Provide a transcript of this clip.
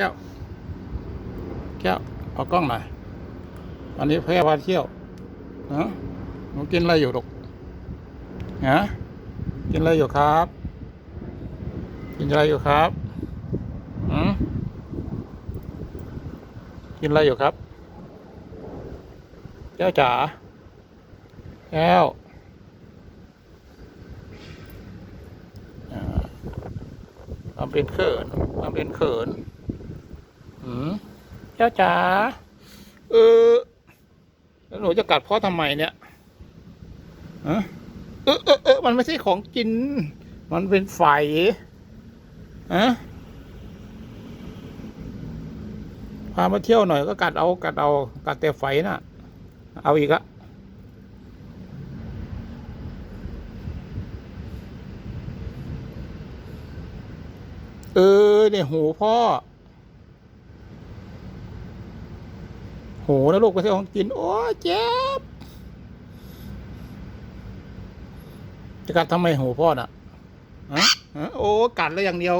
แก้ว แก้ว เอากล้องหน่อยตอนนี้แพร่พาเที่ยวฮะหนูกินอะไรอยู่ลูกฮะกินอะไรอยู่ครับ กินอะไรอยู่ครับอืมกินอะไรอยู่ครับ แก้วจ๋า แก้วอ่าทำเป็นเขินทำเป็นเขิน อืมแก้วจ๋าเออแล้วหนูจะกัดพ่อทำไมเนี่ยฮะเออเออเออมันไม่ใช่ของกิน มันเป็นไฟฮะพามาเที่ยวหน่อยก็กัดเอากัดเอากัดแต่ไฟน่ะ เอาอีกอะเออเนี่ยหูพ่อ หูนะลูกไม่ใช่ของกิน โอ้เจ็บ จะกัดทำไมหูพ่อน่ะฮะฮะโอ้กัดแล้วอย่างเดียว